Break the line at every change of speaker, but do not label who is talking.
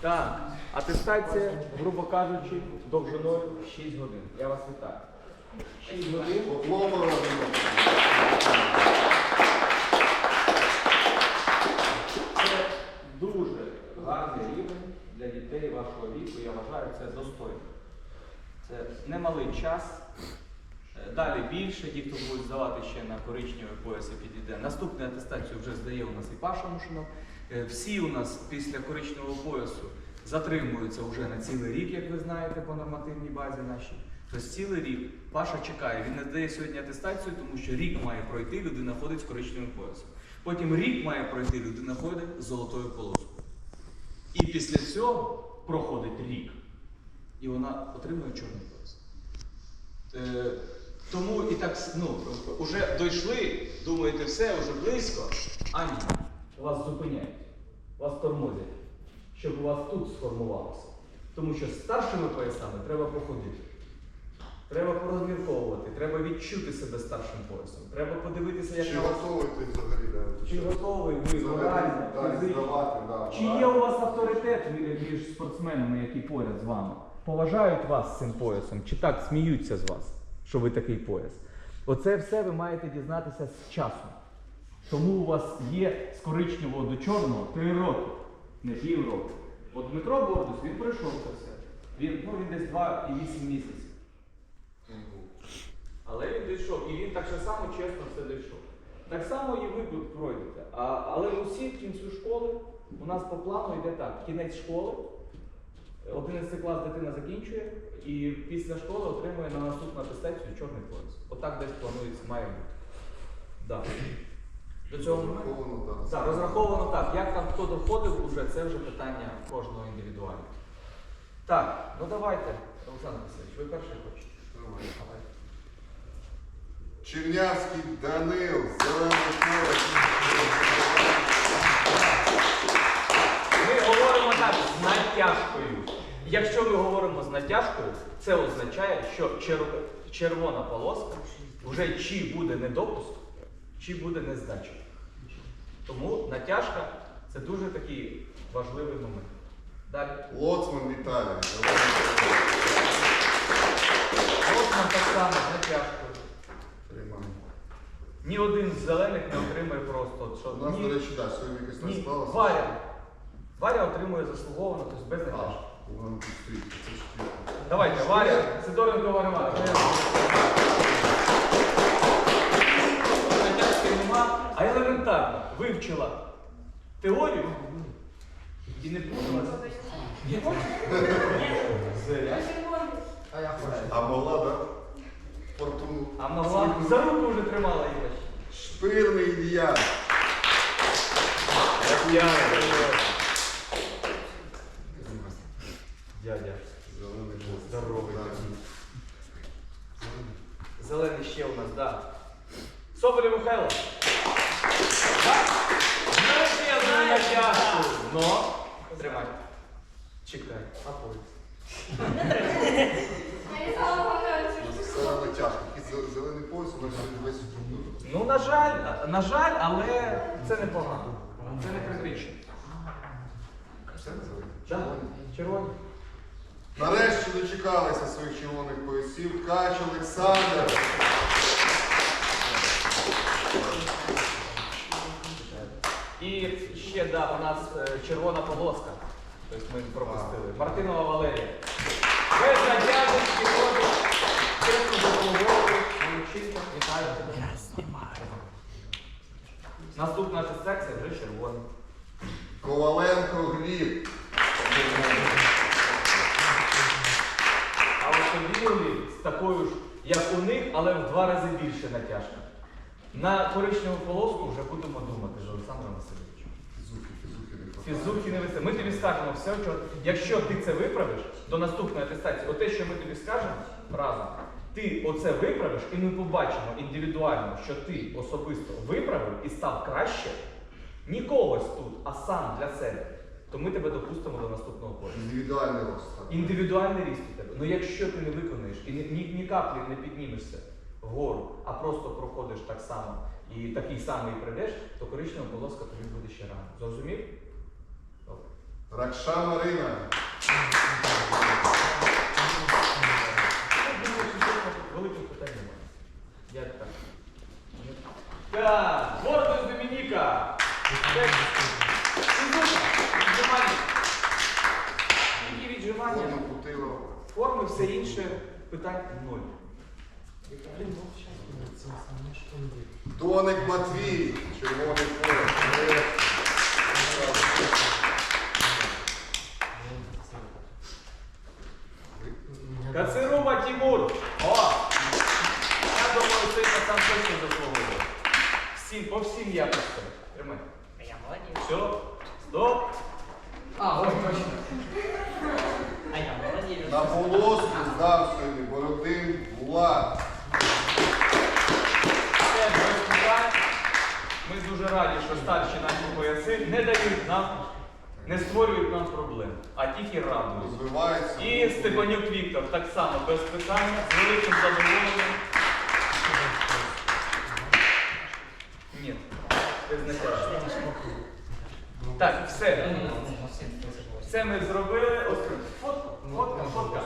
Так, атестація, грубо кажучи, довжиною 6 годин. Я вас вітаю. 6 годин. Це дуже гарний рівень для дітей вашого віку. Я вважаю, це достойно. Це немалий час. Е, Далі більше, ті, хто будуть здавати ще на коричневий пояс і підійде. Наступну атестацію вже здає у нас і Паша Мушинов. Е, Всі у нас після коричневого поясу затримуються вже на цілий рік, як ви знаєте, по нормативній базі нашій. Тобто цілий рік Паша чекає. Він не дає сьогодні атестацію, тому що рік має пройти, людина ходить з коричневим поясом. Потім рік має пройти, людина ходить з золотою полоскою. І після цього проходить рік. І вона отримує чорний пояс. Е, тому і так, ну, вже дійшли, думаєте, все, вже близько. А ні, вас зупиняють, вас тормозять, щоб у вас тут сформувалося. Тому що старшими поясами треба походити. Треба порозмірковувати, треба відчути себе старшим поясом. Треба подивитися, як
Чи
на вас.
готовий ти взагалі? да?
Чи готовий ви морально, фізично?
да.
Чи є у вас авторитет між спортсменами, які поряд з вами? Поважають вас цим поясом, чи так сміються з вас, що ви такий пояс? Оце все ви маєте дізнатися з часом. Тому у вас є з коричневого до чорного три роки, не пів року. От Дмитро Бордус, він пройшов це все. Він, ну, він десь 2,8 місяців. Але він дійшов. І він так само чесно все дійшов. Так само і ви тут пройдете. А, але усі в кінцю школи у нас по плану йде так: кінець школи, 11 клас дитина закінчує, і після школи отримує на наступну атестацію чорний пояс. Отак десь планується, має бути. Да. До цього.
Розраховано, так.
Так, розраховано так. Як там хто доходив уже, це вже питання кожного індивідуально. Так, ну давайте, Олександр Васильович, ви перший хочете.
Давай.
Давайте.
Чернявський Данил, зелений.
Ми говоримо так з натяжкою. Якщо ми говоримо з натяжкою, це означає, що чер- червона полоска вже чи буде недопуск, чи буде нездача. Тому натяжка це дуже такий важливий момент. Далі.
Лоцман Віталій,
нам так само з натяжкою. Ні один з зелених не отримує просто. Що,
У нас,
ні,
до речі, так, сьогодні якось не
ні. Варя. Варя отримує заслуговано, тобто без натяжки.
А, вон тут стоїть, це ж квітка.
Давайте, Варя, Сидоренко Варя. Нема, а елементарно вивчила теорію і не путалася. Зря.
А могла, так? Фортуну.
А могла за руку вже тримала її.
Шпирний Ілля.
Дядя. Здоровий
Так.
Зелений ще у нас, да. Соболєв Михайло. Знаєте, я знаю натяжку. Но. Тримай. Чекай. А поїзд.
У нас тяжко. Зелений пояс, у нас весь футбол.
Ну, на жаль, на жаль, але це непогано. Це не критично.
Все зелений?
Червоні.
Нарешті дочекалися своїх червоних поясів. Кач Олександр.
І ще, да, у нас е, червона полоска. Тобто ми пропустили. Мартинова Валерія. Без натяжок підходить. Чесно заслуговує. Чисто, вітаю. Я знімаю. Наступна атестація вже червона.
Коваленко Гліб.
А от Юлі з такою ж, як у них, але в два рази більше натяжка. На коричневу полоску вже будемо думати з Олександром Васильовичем.
Фізухи, не
весе. Ми тобі скажемо все, що якщо ти це виправиш до наступної атестації, оте, що ми тобі скажемо разом, ти оце виправиш, і ми побачимо індивідуально, що ти особисто виправив і став краще, ні когось тут, а сам для себе, то ми тебе допустимо до наступного поясу.
Індивідуальний рост.
Індивідуальний ріст у тебе. Ну якщо ти не виконаєш і ні, ні, ні каплі не піднімешся вгору, а просто проходиш так само і такий самий прийдеш, то коричнева полоска тобі буде ще рано. Зрозумів?
Ракша Марина.
Великих питань немає. Я так. Так, гордость Домініка. Віджимання. Тільки віджимання. Форми, все інше питань ноль.
Доник Матвій. Червоний пояс.
Кацирова Тимур. О! Я думаю, цей пацан точно заслуговує. Всім, по всім якостям. Тримай.
Я молодец.
Все. Стоп.
А, ой, точно. А я молодец.
На полоску здав сьогодні Бородин Влад.
Ми дуже раді, що старші наші пояси не дають нам, не створюють нам проблем, а тільки радують.
Розвивається.
І Степанюк Віктор так само без питання, з великим задоволенням. Ні, визначаєш. Так, все. Все ми зробили. Фотка, фотка, фотка.